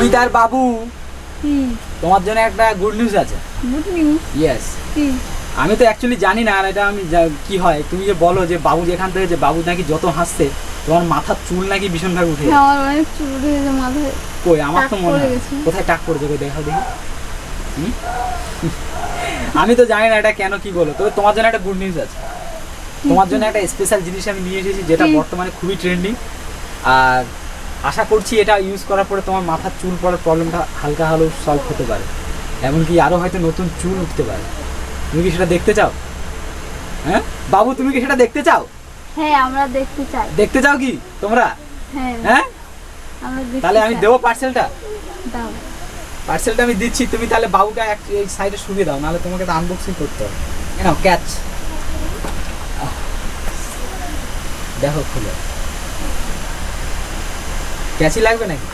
মমিতার বাবু। তোমার জন্য একটা গুড নিউজ আছে। গুড নিউজ ইয়েস আমি তো অ্যাকচুয়ালি জানি না আর এটা আমি কি হয়। তুমি যে বলো যে বাবু যেখান থেকে যে বাবু নাকি যত হাসছে তোমার মাথার চুল নাকি ভীষণভাবে উঠে হ্যাঁ আমার অনেক চুল উঠে গেছে মাথায়। কই আমার তো মনে পড়ে হয় কোথায় টাক কই দেখাও দেখি। হুম? আমি তো জানি না এটা কেন কি বলো? তবে তোমার জন্য একটা গুড নিউজ আছে। তোমার জন্য একটা স্পেশাল জিনিস আমি নিয়ে এসেছি যেটা বর্তমানে খুবই ট্রেন্ডিং আর আশা করছি এটা ইউজ করার পরে তোমার মাথার চুল পড়ার প্রবলেমটা হালকা হলেও সলভ হতে পারে। এমনকি আরও হয়তো নতুন চুল উঠতে পারে। তুমি কি সেটা দেখতে চাও? হ্যাঁ? বাবু তুমি কি সেটা দেখতে চাও? হ্যাঁ আমরা দেখতে চাই। দেখতে চাও কি তোমরা? হ্যাঁ। হ্যাঁ? তাহলে আমি। দেবো পার্সেলটা দাও। পার্সেলটা আমি দিচ্ছি তুমি তাহলে বাবুটা এক এই সাইডে শুকিয়ে দাও নাহলে তোমাকে তো আনবক্সিং করতে হবে। নাও ক্যাচ দেখো খুলে। ক্যাচই লাগবে নাকি?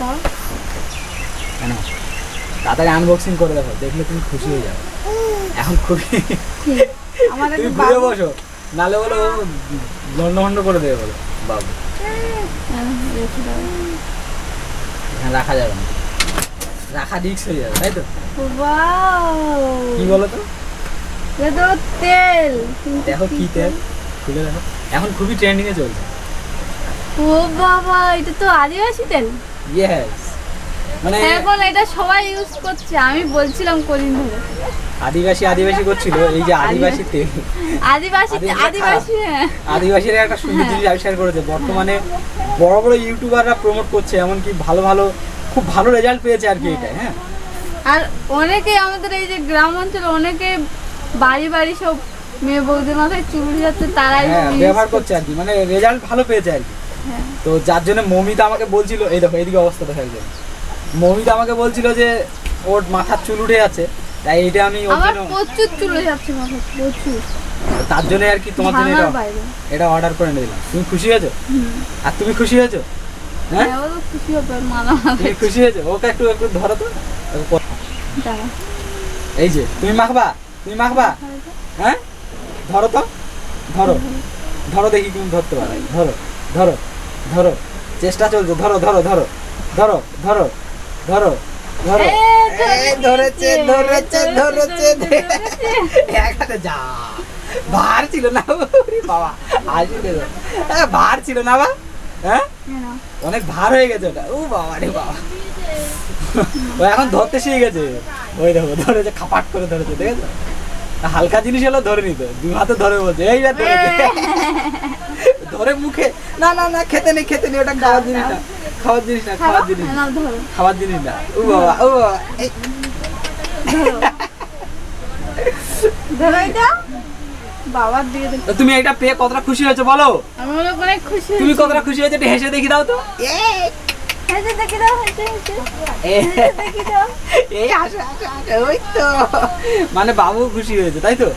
দাও। কেন? তাড়াতাড়ি আনবক্সিং করে দেখো দেখলে তুমি খুশি হয়ে যাবে। এখন খুবই তুমি ঘুরে বসো। নাহলে বলো লন্ড করে দেবে বলো বাবু। হ্যাঁ, এখানে রাখা যাবে না। রাখা রিক্স হয়ে যাবে তাই তো? কি বলো তো? তেল। দেখো কি তেল। খুলে দেখো। এখন খুবই ট্রেন্ডিং এ চলছে। ও বাবা এটা তো আদিবাসী তেল। ইয়েস মানে এখন এটা সবাই ইউজ করছে। আমি বলছিলাম কদিন ধরে। আদিবাসী আদিবাসী করছিল এই যে আদিবাসী তেল। আদিবাসী আদিবাসী আদিবাসী হ্যাঁ। আদিবাসীরা একটা সুন্দর জিনিস আবিষ্কার করেছে। বর্তমানে বড় বড় ইউটিউবাররা প্রমোট করছে এমনকি ভালো ভালো খুব ভালো রেজাল্ট পেয়েছে আর কি এটা হ্যাঁ। আর অনেকে আমাদের এই যে গ্রাম অঞ্চলে অনেকে বাড়ি বাড়ি সব মেয়ে বৌদির মাথায় চুল যাচ্ছে তারাই হ্যাঁ ব্যবহার করছে আর কি। মানে রেজাল্ট ভালো পেয়েছে আর কি। হ্যাঁ। তো যার জন্য মমিতা আমাকে বলছিল এই দেখো এইদিকে অবস্থা দেখা একজন মমিতা আমাকে বলছিল যে ওর মাথার চুল উঠে আছে তাই এটা আমি ওর জন্য প্রচুর চুল উঠে যাচ্ছে প্রচুর। তার জন্য আর কি তোমার জন্য এটা এটা অর্ডার করে নিয়ে দিলাম তুমি খুশি হয়েছো। আর তুমি খুশি হয়েছো? হ্যাঁ? হ্যাঁ ও খুশি হবে মানা তুমি খুশি হয়েছো? ওকে একটু একটু ধরো তো। এই যে তুমি মাখবা? তুমি মাখবা? হ্যাঁ? ধরো তো। ধরো। ধরো দেখি তুমি ধরতে পারো। ধরো। ধরো ধরো চেষ্টা চলছে ধরো ধরো ধরো ধরো ধরো ধরো ধরো। ধরেছে ধরেছে ধরেছে এক হাতে যা ভার ছিল না ওরে বাবা আসলে। হ্যাঁ, ভার ছিল না বা? হ্যাঁ অনেক ভার হয়ে গেছে ওটা। ও বাবা রে বাবা। ও এখন ধরতে শিখে গেছে। ওই দেখো ধরেছে খাপাট করে ধরেছে দেখেছ? হালকা জিনিস হলো ধরে নিত। দু হাতে ধরে বলছে এই রে ধরেছে ধরে মুখে না না না খেতে নেই খেতে নেই ওটা খাওয়ার জিনিস না খাওয়ার জিনিস না খাওয়ার জিনিস হ্যাঁ, ধরো। খাওয়ার জিনিস না। ও বাবা ও বাবা ধরো। ধরো বাবার তুমি এটা পেয়ে কতটা খুশি হয়েছো বলো? আমি অনেক খুশি তুমি কতটা খুশি হয়েছো একটু হেসে দেখি দাও তো। এই ওই তো। মানে বাবু খুশি হয়েছে তাই তো?